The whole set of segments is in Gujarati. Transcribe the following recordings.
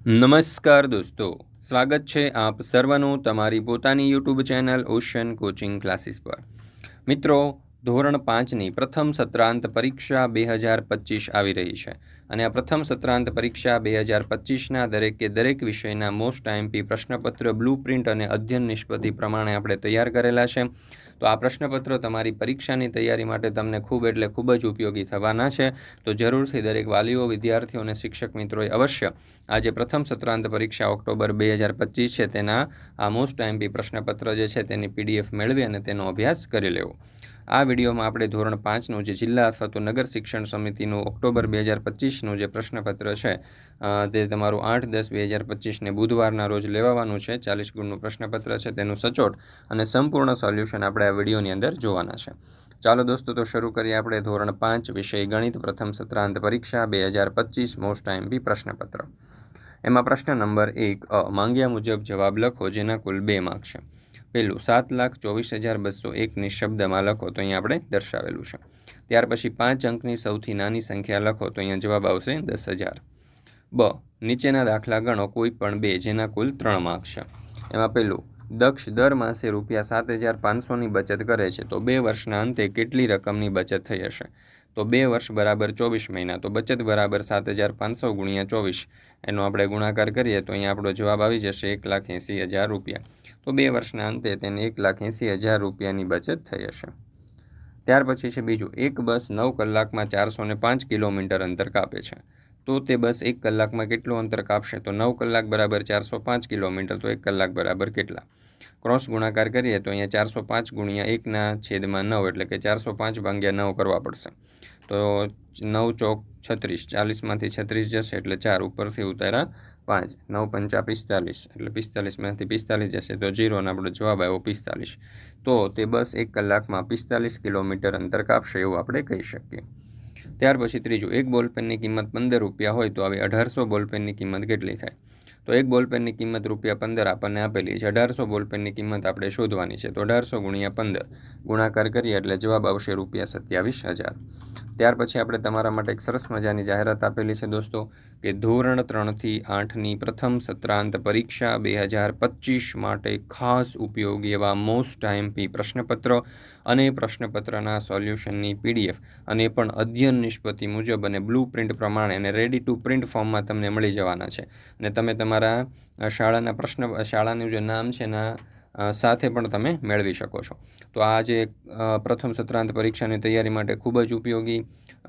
નમસ્કાર દોસ્તો, સ્વાગત છે આપ સર્વનું તમારી પોતાની YouTube channel Ocean Coaching Classes પર. મિત્રો, ધોરણ પાંચની પ્રથમ સત્રાંત પરીક્ષા બે હજાર પચીસ આવી રહી છે અને આ પ્રથમ સત્રાંત પરીક્ષા બે હજાર પચીસના દરેકે દરેક વિષયના મોસ્ટ આઈએમપી પ્રશ્નપત્ર બ્લુ પ્રિન્ટ અને અધ્યયન નિષ્પત્તિ પ્રમાણે આપણે તૈયાર કરેલા છે. તો આ પ્રશ્નપત્રો તમારી પરીક્ષાની તૈયારી માટે તમને ખૂબ એટલે ખૂબ જ ઉપયોગી થવાના છે. તો જરૂરથી દરેક વાલીઓ, વિદ્યાર્થીઓ અને શિક્ષક મિત્રોએ અવશ્ય આજે પ્રથમ સત્રાંત પરીક્ષા ઓક્ટોબર બે હજાર પચીસ છે. તેના આ મોસ્ટ આઈએમપી પ્રશ્નપત્ર જે છે તેની પીડીએફ મેળવી અને તેનો અભ્યાસ કરી લેવો. આ વિડીયોમાં આપણે ધોરણ પાંચનું જે જિલ્લા અથવા તો નગર શિક્ષણ સમિતિનું ઓક્ટોબર બે હજાર પચીસનું જે પ્રશ્નપત્ર છે તે તમારું આઠ દસ બે હજાર પચીસને બુધવારના રોજ લેવાવાનું છે. ચાલીસ ગુણનું પ્રશ્નપત્ર છે, તેનું સચોટ અને સંપૂર્ણ સોલ્યુશન આપણે આ વિડીયોની અંદર જોવાના છે. ચાલો દોસ્તો, તો શરૂ કરીએ આપણે ધોરણ પાંચ વિષય ગણિત પ્રથમ સત્રાંત પરીક્ષા બે હજાર પચીસ મોસ્ટ બી પ્રશ્નપત્ર. એમાં પ્રશ્ન નંબર એક, અ, માંગ્યા મુજબ જવાબ લખો, જેના કુલ બે માર્ક છે. પહેલું સાત લાખ ચોવીસ હજાર બસો એકની શબ્દમાં લખો તો અહીંયા આપણે દર્શાવેલું છે. ત્યાર પછી પાંચ અંકની સૌથી નાની સંખ્યા લખો તો અહીંયા જવાબ આવશે દસ હજાર. બ. નીચેના દાખલા ગણો કોઈ પણ બે જેના કુલ ત્રણ માર્ક છે. એમાં પહેલું દક્ષ દર માસે રૂપિયા સાત હજાર પાંચસોની બચત કરે છે તો બે વર્ષના અંતે કેટલી રકમની બચત થઈ હશે? તો બે વર્ષ બરાબર ચોવીસ મહિના, તો બચત બરાબર સાત હજાર પાંચસો ગુણ્યા ચોવીસ. એનો આપણે ગુણાકાર કરીએ તો અહીંયા આપણો જવાબ આવી જશે એક લાખ એંસી હજાર રૂપિયા. તો બે વર્ષના અંતે તેને એક લાખ એંસી હજાર રૂપિયાની બચત થઈ હશે. ત્યાર પછી છે બીજું, એક બસ નવ કલાકમાં ચારસો ને પાંચ કિલોમીટર અંતર કાપે છે. તો તે બસ એક કલાકમાં કેટલું અંતર કાપશે? તો નવ કલાક બરાબર ચારસો પાંચ કિલોમીટર, તો એક કલાક બરાબર કેટલા? ક્રોસ ગુણાકાર કરીએ તો અહીંયા ચારસો પાંચ ગુણ્યા એકના છેદમાં નવ એટલે કે ચારસો પાંચ ભાગ્યા નવ કરવા પડશે. તો નવ ચોક છત્રીસ, ચાલીસમાંથી છત્રીસ જશે એટલે ચાર, ઉપરથી ઉતારા પાંચ. નવ પંચા પિસ્તાલીસ એટલે પિસ્તાલીસમાંથી પિસ્તાલીસ જશે તો જીરોનો આપણો જવાબ આવ્યો પિસ્તાલીસ. તો તે બસ એક કલાકમાં પિસ્તાલીસ કિલોમીટર અંતર કાપશે એવું આપણે કહી શકીએ. ત્યાર પછી ત્રીજું, એક બોલપેનની કિંમત પંદર રૂપિયા હોય તો આવી અઢારસો બોલપેનની કિંમત કેટલી થાય? તો એક બોલપેનની કિંમત રૂપિયા પંદર આપણને આપેલી છે. અઢારસો બોલપેનની કિંમત આપણે શોધવાની છે. તો અઢારસો ગુણ્યા પંદર. ગુણાકાર કરીએ એટલે જવાબ આવશે રૂપિયા સત્યાવીસ હજાર. ત્યાર પછી આપણે તમારા માટે એક સરસ મજાની જાહેરાત આપેલી છે દોસ્તો. કે ધોરણ ત્રણથી આઠની પ્રથમ સત્રાંત પરીક્ષા બે હજાર પચીસ માટે ખાસ ઉપયોગી એવા મોસ્ટ આઈએમપી પ્રશ્નપત્ર અને પ્રશ્નપત્રના સોલ્યુશનની પીડીએફ અને પણ અધ્યયન નિષ્પત્તિ મુજબ અને બ્લુ પ્રિન્ટ પ્રમાણે અને રેડી ટુ પ્રિન્ટ ફોર્મમાં તમને મળી જવાના છે. અને તમે તમારા શાળાના પ્રશ્ન, શાળાનું જે નામ છે એના સાથે પણ તમે મેળવી શકો છો. તો આ જે પ્રથમ સત્રાંત પરીક્ષાની તૈયારી માટે ખૂબ જ ઉપયોગી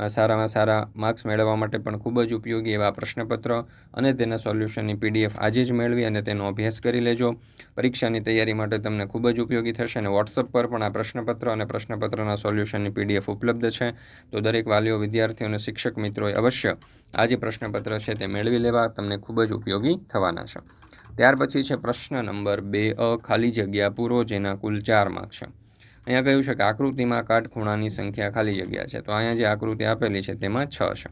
સારામાં સારા માર્ક્સ મેળવવા માટે પણ ખૂબ જ ઉપયોગી એવા પ્રશ્નપત્ર અને તેના સોલ્યુશનની પીડીએફ આજે જ મેળવી અને તેનો અભ્યાસ કરી લેજો. પરીક્ષાની તૈયારી માટે તમને ખૂબ જ ઉપયોગી થશે અને વોટ્સઅપ પર પણ આ પ્રશ્નપત્ર અને પ્રશ્નપત્રના સોલ્યુશનની પીડીએફ ઉપલબ્ધ છે. તો દરેક વાલીઓ, વિદ્યાર્થીઓ અને શિક્ષક મિત્રોએ અવશ્ય આ જે પ્રશ્નપત્ર છે તે મેળવી લેવા તમને ખૂબ જ ઉપયોગી થવાના છે. ત્યાર પછી છે પ્રશ્ન નંબર બે, અ, ખાલી જગ્યા પૂરો જેના કુલ ચાર માર્ક છે. અહીંયા કહ્યું છે કે આકૃતિમાં કાટખૂણાની સંખ્યા ખાલી જગ્યા છે. તો અહીંયા જે આકૃતિ આપેલી છે તેમાં છ છે.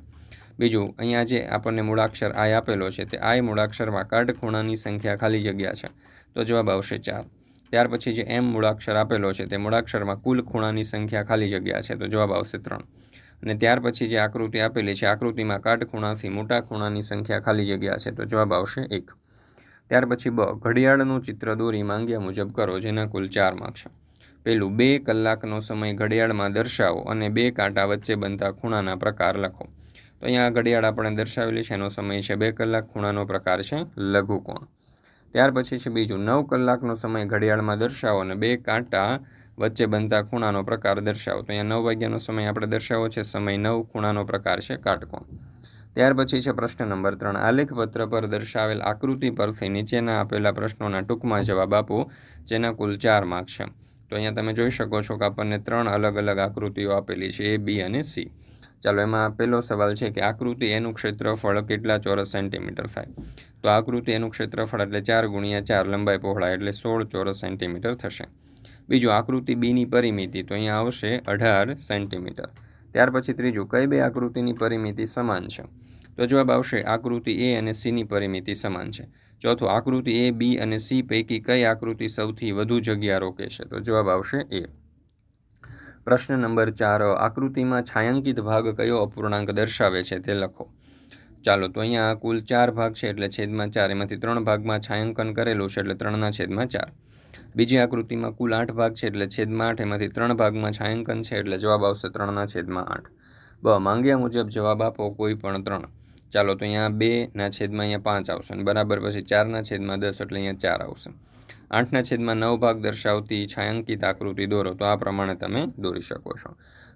બીજું, અહીંયા જે આપણને મૂળાક્ષર આય આપેલો છે તે આય મૂળાક્ષરમાં કાટખૂણાની સંખ્યા ખાલી જગ્યા છે. તો જવાબ આવશે ચાર. ત્યાર પછી જે એમ મૂળાક્ષર આપેલો છે તે મૂળાક્ષરમાં કુલ ખૂણાની સંખ્યા ખાલી જગ્યા છે. તો જવાબ આવશે ત્રણ. અને ત્યાર પછી જે આકૃતિ આપેલી છે આકૃતિમાં કાટખૂણાથી મોટા ખૂણાની સંખ્યા ખાલી જગ્યા છે. તો જવાબ આવશે એક. ત્યાર પછી બ, ઘડિયાળનું ચિત્ર દોરી માંગ્યા મુજબ કરો, જેના કુલ ચાર માર્ક છે. પહેલું બે કલાકનો સમય ઘડિયાળમાં દર્શાવો અને બે કાંટા વચ્ચે બનતા ખૂણાના પ્રકાર લખો. તો અહીંયા ઘડિયાળ આપણે દર્શાવેલી છે, એનો સમય છે બે કલાક, ખૂણાનો પ્રકાર છે લઘુકોણ. ત્યાર પછી છે બીજું, નવ કલાકનો સમય ઘડિયાળમાં દર્શાવો અને બે કાંટા વચ્ચે બનતા ખૂણાનો પ્રકાર દર્શાવો. તો અહીંયા નવ વાગ્યાનો સમય આપણે દર્શાવો છે, સમય નવ, ખૂણાનો પ્રકાર છે કાટકોણ. ત્યાર પછી છે પ્રશ્ન નંબર ત્રણ. આલેખપત્ર પર દર્શાવેલ આકૃતિ પરથી નીચેના આપેલા પ્રશ્નોના ટૂંકમાં જવાબ આપો, જેના કુલ ચાર માર્ક છે. તો અહીંયા તમે જોઈ શકો છો કે આપણને ત્રણ અલગ અલગ આકૃતિઓ આપેલી છે, એ, બી અને સી. ચાલો, એમાં પહેલો સવાલ છે કે આકૃતિ એનું ક્ષેત્રફળ કેટલા ચોરસ સેન્ટીમીટર થાય? તો આકૃતિ એનું ક્ષેત્રફળ એટલે ચાર ગુણ્યા ચાર લંબાઈ પહોળાઈ એટલે સોળ ચોરસ સેન્ટીમીટર થશે. બીજું, આકૃતિ બીની પરિમિતિ તો અહીંયા આવશે અઢાર સેન્ટીમીટર. ત્યાર પછી ત્રીજું, કઈ બે આકૃતિની પરિમિતિ સમાન છે? તો જવાબ આવશે, આકૃતિ એ અને સીની પરિમિતિ સમાન છે. ચોથું, આકૃતિ એ, બી અને સી પૈકી કઈ આકૃતિ સૌથી વધુ જગ્યા રોકે છે? તો જવાબ આવશે એ. પ્રશ્ન નંબર ચાર, આકૃતિમાં છાयांકિત ભાગ કયો અપૂર્ણાંક દર્શાવે છે તે લખો. ચાલો, તો અહીંયા કુલ ચાર ભાગ છે એટલે છેદમાં ચાર, એમાંથી ત્રણ ભાગમાં છાયાંકન કરેલું છે એટલે ત્રણના છેદમાં ચાર. બીજી આકૃતિમાં કુલ આઠ ભાગ છે એટલે છેદમાં આઠ, એમાંથી ત્રણ ભાગમાં છાયાંકન છે એટલે જવાબ આવશે ત્રણના છેદમાં આઠ. બ, માંગ્યા મુજબ જવાબ આપો કોઈ પણ ત્રણ. ચાલો તો અહીંયા બેના છેદમાં અહીંયા પાંચ આવશે અને બરાબર પછી ચારના છેદમાં દસ એટલે અહીંયા ચાર આવશે. આઠના છેદમાં નવ ભાગ દર્શાવતી છાયાંકિત આકૃતિ દોરો તો આ પ્રમાણે તમે દોરી શકો છો.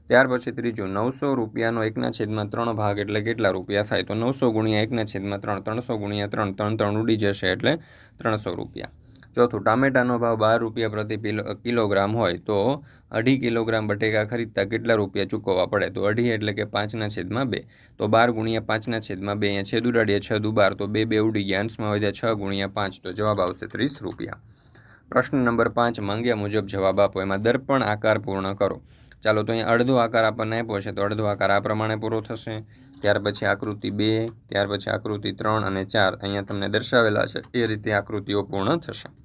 ત્યાર પછી ત્રીજું, નવસો રૂપિયાનો એકના છેદમાં ત્રણ ભાગ એટલે કેટલા રૂપિયા થાય? તો નવસો ગુણ્યા એકના છેદમાં ત્રણ, ત્રણસો ગુણ્યા ત્રણ ત્રણ ત્રણ ઉડી જશે એટલે ત્રણસો રૂપિયા. ચોથું, ટામેટાનો ભાવ બાર રૂપિયા પ્રતિ કિલોગ્રામ હોય તો અઢી કિલોગ્રામ બટેકા ખરીદતા કેટલા રૂપિયા ચૂકવવા પડે? તો અઢી એટલે કે પાંચના છેદમાં બે. તો બાર ગુણ્યા પાંચના છેદમાં બે, અહીંયા છેદ ઉડાડીએ છ દુ બાર તો બે બે ઉડી ગયા. અંશમાં વધ્યા છ ગુણ્યા પાંચ, તો જવાબ આવશે ત્રીસ રૂપિયા. પ્રશ્ન નંબર પાંચ, માંગ્યા મુજબ જવાબ આપો. એમાં દર્પણ આકાર પૂર્ણ કરો. ચાલો, તો અહીંયા અડધો આકાર આપણને આપ્યો છે, તો અડધો આકાર આ પ્રમાણે પૂરો થશે. ત્યાર પછી આકૃતિ બે, ત્યાર પછી આકૃતિ ત્રણ અને ચાર. અહીંયા તમને દર્શાવેલા છે, એ રીતે આકૃતિઓ પૂર્ણ થશે.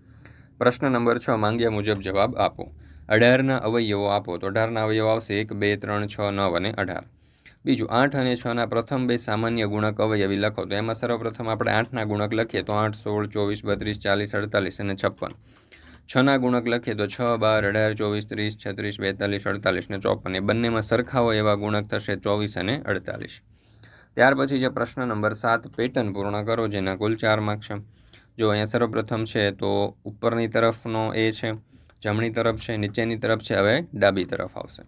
પ્રશ્ન નંબર છ, માંગ્યા મુજબ જવાબ આપો. અઢારના અવયવો આપો તો અઢારના અવયવો આવશે એક, બે, ત્રણ, છ, નવ અને અઢાર. બીજું, આઠ અને છના પ્રથમ બે સામાન્ય ગુણક અવયવી લખો તો એમાં સર્વપ્રથમ આપણે આઠના ગુણક લખીએ તો આઠ, સોળ, ચોવીસ, બત્રીસ, ચાલીસ, અડતાલીસ અને છપ્પન. છના ગુણક લખીએ તો છ, બાર, અઢાર, ચોવીસ, ત્રીસ, છત્રીસ, બેતાલીસ, અડતાલીસ ને ચોપન. એ બંનેમાં સરખા હોય એવા ગુણક થશે ચોવીસ અને અડતાલીસ. ત્યાર પછી જે પ્રશ્ન નંબર સાત, પેટર્ન પૂર્ણ કરો, જેના કુલ ચાર માર્ક છે. જો અહીંયા સર્વપ્રથમ છે, તો ઉપરની તરફનો એ છે, જમણી તરફ છે, નીચેની તરફ છે, હવે ડાબી તરફ આવશે.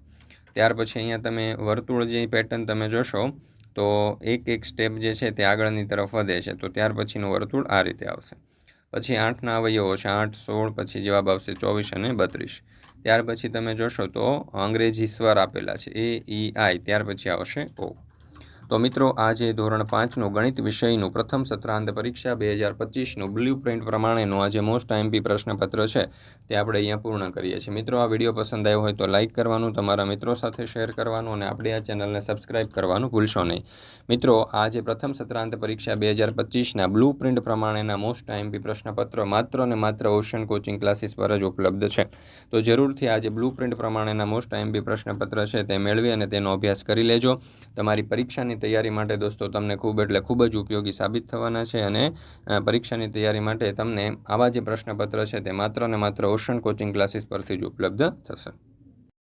ત્યાર પછી અહીંયા તમે વર્તુળ જે પેટર્ન તમે જોશો, તો એક એક સ્ટેપ જે છે તે આગળની તરફ વધે છે. તો ત્યાર પછીનું વર્તુળ આ રીતે આવશે. પછી આઠના અવયવો છે, આઠ, સોળ, પછી જવાબ આવશે ચોવીસ અને બત્રીસ. ત્યાર પછી તમે જોશો તો અંગ્રેજી સ્વર આપેલા છે, એ, ઈ, આઈ, ત્યાર પછી આવશે ઓ. તો મિત્રો, આજે ધોરણ પાંચનું ગણિત વિષયનું પ્રથમ સત્રાંત પરીક્ષા બે હજાર પચીસનું બ્લુ પ્રિન્ટ પ્રમાણેનું આ જે મોસ્ટ આઈએમપી પ્રશ્નપત્ર છે. તે આપણે અહીંયા પૂર્ણ કરીએ છીએ. મિત્રો, આ વીડિયો પસંદ આવ્યો હોય તો લાઇક કરવાનું, તમારા મિત્રો સાથે શેર કરવાનું અને આપણે આ ચેનલને સબસ્ક્રાઇબ કરવાનું ભૂલશો નહીં. મિત્રો, આજે પ્રથમ સત્રાંત પરીક્ષા બે હજાર પચીસના બ્લુ પ્રિન્ટ પ્રમાણેના મોસ્ટ આઈએમપી પ્રશ્નપત્ર માત્ર અને માત્ર ઓશન કોચિંગ ક્લાસીસ પર જ ઉપલબ્ધ છે. તો જરૂરથી આજે બ્લુ પ્રિન્ટ પ્રમાણેના મોસ્ટ આઈએમપી પ્રશ્નપત્ર છે તે મેળવી અને તેનો અભ્યાસ કરી લેજો. તમારી પરીક્ષાની તૈયારી માટે દોસ્તો તમને ખૂબ એટલે ખૂબ જ ઉપયોગી સાબિત થવાના છે અને પરીક્ષાની તૈયારી માટે તમને આવા જે પ્રશ્નપત્ર છે તે માત્ર ને માત્ર ઓશન કોચિંગ ક્લાસીસ પરથી જ ઉપલબ્ધ થશે.